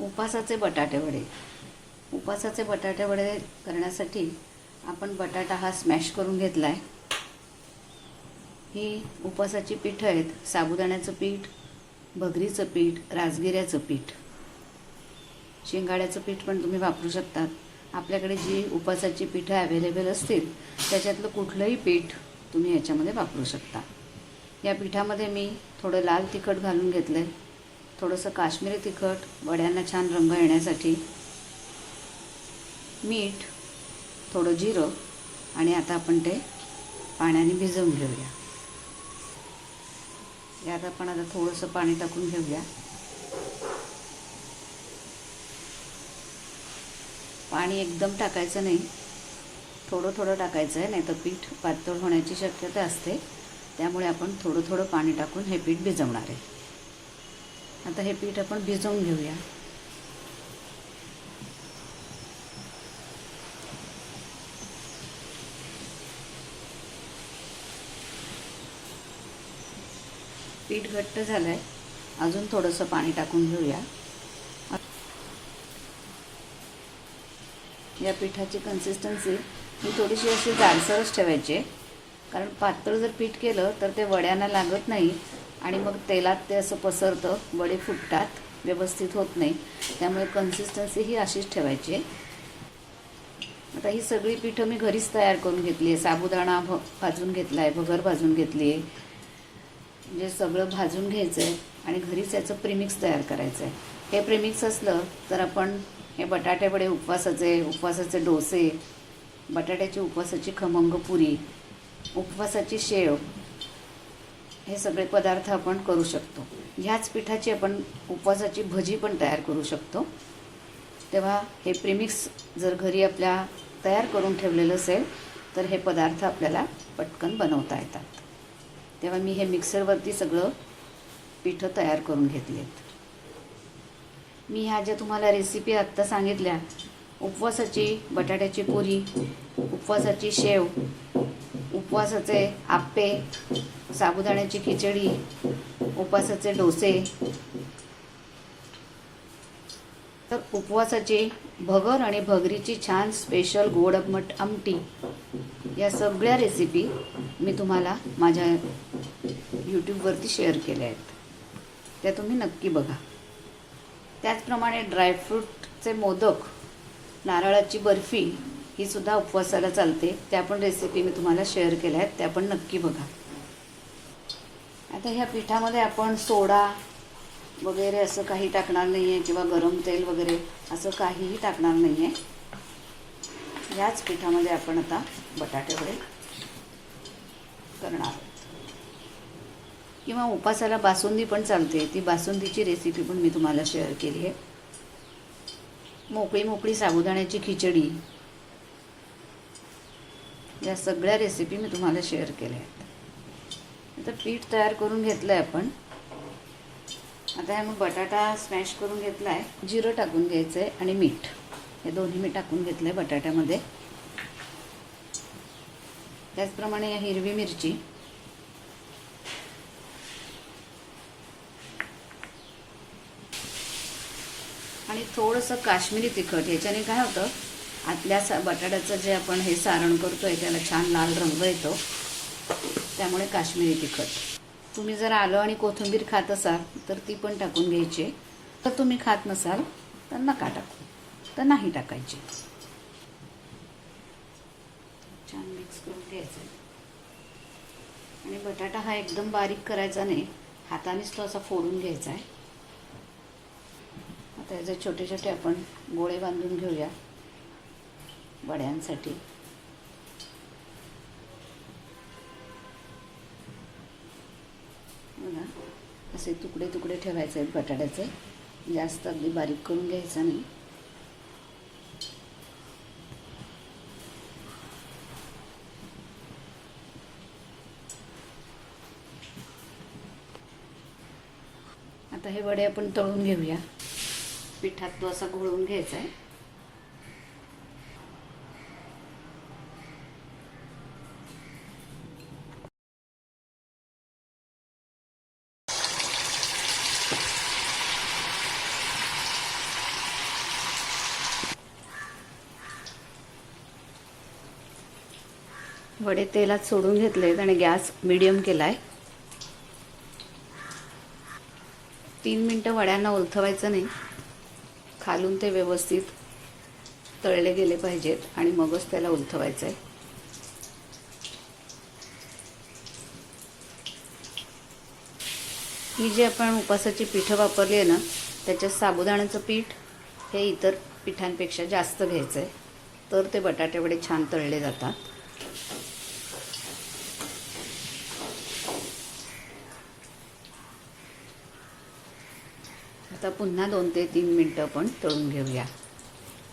उपासाचे बटाटे वडे. उपासाचे बटाटे वडे करण्यासाठी आपण बटाटा हा स्मॅश करून घेतला आहे ही उपासाची पीठं आहेत साबुदाण्याचं पीठ भगरीचं पीठ राजगिऱ्याचं पीठ. शेंगाड्याचं पीठ पण तुम्ही वापरू शकतात. आपल्याकडे जी उपासाची पीठं अवेलेबल असतील त्याच्यातलं कुठलंही पीठ तुम्ही याच्यामध्ये वापरू शकता. या पिठामध्ये मी थोडं लाल तिखट घालून घेतलं आहे थोडंसं काश्मीरी तिखट वड्यांना छान रंग येण्यासाठी मीठ थोडं जिरं आणि आता आपण ते पाण्याने भिजवून घेऊया. यात आपण आता थोडंसं पाणी टाकून घेऊया. पाणी एकदम टाकायचं नाही. थोडं थोडं टाकायचं आहे नाही तर पीठ पातळ होण्याची शक्यता असते. त्यामुळे आपण थोडं थोडं पाणी टाकून हे पीठ भिजवणार आहे. आता हे पीठ आपण भिजवून घेऊया. पीठ घट्ट झालं आहे अजून थोडंसं पाणी टाकून घेऊया. या पिठाची कन्सिस्टन्सी ही थोडीशी अशी जाडसरच ठेवायची आहे. कारण पातळ जर पीठ केलं तर ते वड्यांना लागत नाही. आणि मग तेलात ते असं पसरतं वडे फुटतात व्यवस्थित होत नाही. त्यामुळे कन्सिस्टन्सी ही अशीच ठेवायची आहे. आता ही सगळी पिठं मी घरीच तयार करून घेतली आहे. साबुदाणा भ भाजून घेतला आहे भगर भाजून घेतली आहे. म्हणजे सगळं भाजून घ्यायचं आहे आणि घरीच याचं प्रिमिक्स तयार करायचं आहे हे प्रिमिक्स असलं तर आपण हे बटाटे वडे उपवासाचे उपवासाचे डोसे बटाट्याची उपवासाची खमंग पुरी उपवासाची शेव हे सगळे पदार्थ आपण करू शकतो. ह्याच पिठाची आपण उपवासाची भजी पण तयार करू शकतो. तेव्हा हे प्रिमिक्स जर घरी आपल्या तयार करून ठेवलेलं असेल तर हे पदार्थ आपल्याला पटकन बनवता येतात. तेव्हा मी हे मिक्सरवरती सगळं पिठं तयार करून घेतली आहेत. मी ह्या ज्या तुम्हाला रेसिपी आत्ता सांगितल्या उपवासाची बटाट्याची पुरी उपवासाची शेव उपवासाचे आप्पे साबुदाण्याची खिचडी उपवासाचे डोसे. तर उपवासाची भगर आणि भगरीची छान स्पेशल गोड आंबट आमटी या सगळ्या रेसिपी मी तुम्हाला माझ्या यूट्यूबवरती शेअर केल्या आहेत. त्या तुम्ही नक्की बघा. त्याचप्रमाणे ड्रायफ्रूटचे मोदक नारळाची बर्फी ही सुद्धा उपवासाला चालते. त्या पण रेसिपी मी तुम्हाला शेअर केल्या आहेत. त्या पण नक्की बघा. आता ह्या पिठामध्ये आपण सोडा वगैरे असं काही टाकणार नाही आहे किंवा गरम तेल वगैरे असं काहीही टाकणार नाही आहे याच पिठामध्ये आपण आता बटाटे वगैरे करणार आहोत. किंवा उपासाला बासुंदी पण चालते. ती बासुंदीची रेसिपी पण मी तुम्हाला शेअर केली आहे. मोकळी मोकळी साबुदाण्याची खिचडी या सगळ्या रेसिपी मी तुम्हाला शेअर केल्या आहेत. आता पीठ तयार करून घेतलं आहे आपण. आता मग बटाटा स्मॅश करून घेतला आहे जिरं टाकून घ्यायचं आहे आणि मीठ. हे दोन्ही मी टाकून घेतलं आहे बटाट्यामध्ये. त्याचप्रमाणे या हिरवी मिरची. आणि थोडंसं काश्मीरी तिखट याच्याने काय होतं आतल्या सा बटाट्याचं जे आपण हे सारण करतो आहे त्याला छान लाल रंग येतो. त्यामुळे काश्मीरी तिखट. तुम्ही जर आलं आणि कोथिंबीर खात असाल तर ती पण टाकून घ्यायची. तर तुम्ही खात नसाल तर नका टाकू. तर नाही टाकायची. छान मिक्स करून घ्यायचं. आणि बटाटा हा एकदम बारीक करायचा नाही. हातानेच तो असा फोडून घ्यायचा आहे. आता याचे छोटे छोटे आपण गोळे बांधून घेऊया. वड्यांसाठी. असे तुकडे तुकडे ठेवायचे आहेत बटाट्याचे. जास्त अगदी बारीक करून घ्यायचं नाही. आता हे वडे आपण तळून घेऊया. पिठात तो असा घोळून घ्यायचा आहे. वडे तेलात सोडून घेतलेत आणि गॅस मिडियम केला आहे तीन मिनटं वड्यांना उलथवायचं नाही. खालून ते व्यवस्थित तळले गेले पाहिजेत आणि मगच त्याला उलथवायचं आहे ही जी आपण उपासाची पिठं वापरली आहे ना त्याच्यात साबुदाण्याचं पीठ हे इतर पिठांपेक्षा जास्त घ्यायचं आहे तर ते बटाटे वडे छान तळले जातात. आता पुन्हा दोन ते तीन मिनटं आपण तळून घेऊया.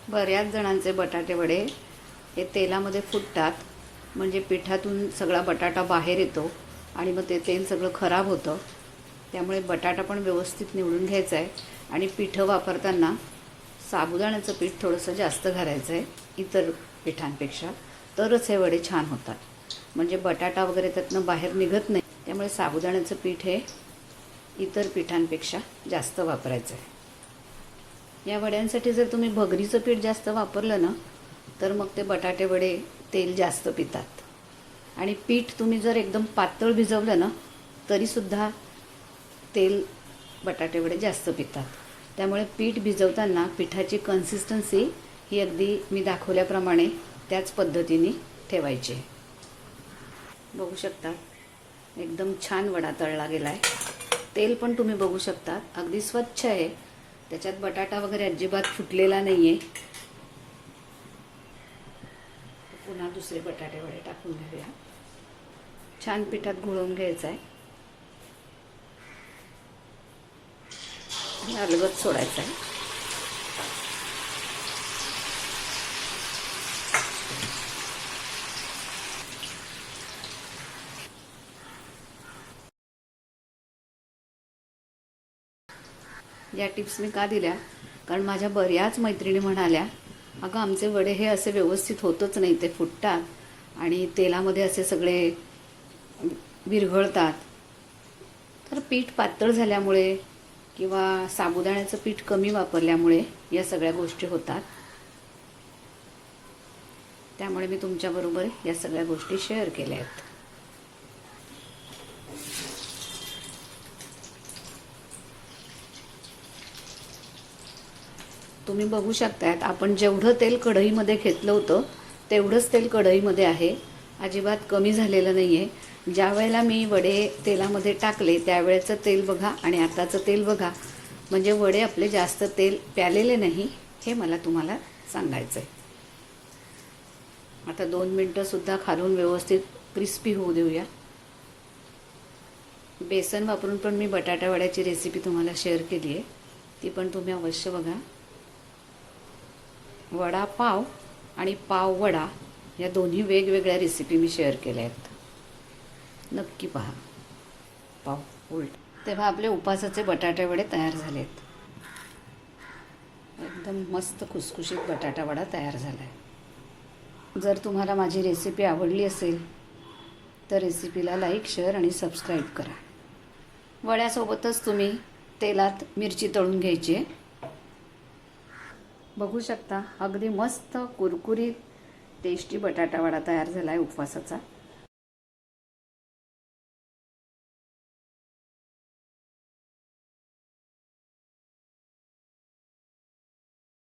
बऱ्याच जणांचे बटाटे वडे हे तेलामध्ये फुटतात म्हणजे पिठातून सगळा बटाटा बाहेर येतो आणि मग ते तेल सगळं खराब होतं. त्यामुळे बटाटा पण व्यवस्थित निवडून घ्यायचा आहे आणि पिठं वापरताना साबुदाण्याचं पीठ थोडंसं जास्त घालायचं आहे इतर पिठांपेक्षा. तरच हे वडे छान होतात. म्हणजे बटाटा वगैरे त्यातनं बाहेर निघत नाही. त्यामुळे साबुदाण्याचं पीठ हे इतर पिठांपेक्षा जास्त वापरायचं आहे. या वड्यांसाठी जर तुम्ही भगरीचं पीठ जास्त वापरलं ना तर मग ते बटाटे वडे तेल जास्त पितात. आणि पीठ तुम्ही जर एकदम पातळ भिजवलं ना तरीसुद्धा तेल बटाटे वडे जास्त पितात. त्यामुळे पीठ भिजवताना पिठाची कन्सिस्टन्सी ही अगदी मी दाखवल्याप्रमाणे त्याच पद्धतीने ठेवायची बघू शकता एकदम छान वडा तळला गेला आहे तेल पण तुम्ही बघू शकता. अगदी स्वच्छ आहे. त्याच्यात बटाटा वगैरे अजिबात फुटलेला नाही आहे पुन्हा दुसरे बटाटे वडे टाकून घेऊया. छान पिठात घोळवून घ्यायचं आहे अलगद सोडायचं आहे या टिप्स मी का दिल्या? कारण माझ्या बऱ्याच मैत्रिणी म्हणाल्या अगं आमचे वडे हे असे व्यवस्थित होतच नाही ते फुटतात आणि तेलामध्ये असे सगळे विरघळतात. तर पीठ पातळ झाल्यामुळे किंवा साबुदाण्याचं पीठ कमी वापरल्यामुळे या सगळ्या गोष्टी होतात. त्यामुळे मी तुमच्याबरोबर या सगळ्या गोष्टी शेअर केल्या आहेत. तुम्ही बघू शकतायत आपण जेवढं तेल कढईमध्ये घेतलं होतं तेवढंच तेल कढईमध्ये आहे. अजिबात कमी झालेलं नाही आहे ज्या वेळेला मी वडे तेलामध्ये टाकले त्यावेळेचं तेल बघा आणि आताचं तेल बघा. म्हणजे वडे आपले जास्त तेल प्यालेले नाही हे मला तुम्हाला सांगायचं आहे आता दोन मिनटंसुद्धा खालून व्यवस्थित क्रिस्पी होऊ देऊया. बेसन वापरून पण मी बटाटा वड्याची रेसिपी तुम्हाला शेअर केली आहे ती पण तुम्ही अवश्य बघा. वडा पाव आणि पाव वडा या दोन्ही वेगवेगळ्या रेसिपी मी शेअर केल्या आहेत. नक्की पहा. पाव उलट. तेव्हा आपले उपासाचे बटाटे वडे तयार झालेत. एकदम मस्त खुसखुशीत बटाटा वडा तयार झाला आहे जर तुम्हाला माझी रेसिपी आवडली असेल तर रेसिपीला लाईक शेअर आणि सबस्क्राईब करा. वड्यासोबतच तुम्ही तेलात मिरची तळून घ्यायची आहे. बघू शकता. अगदी मस्त कुरकुरीत टेस्टी बटाटावडा तयार झाला आहे उपवासाचा.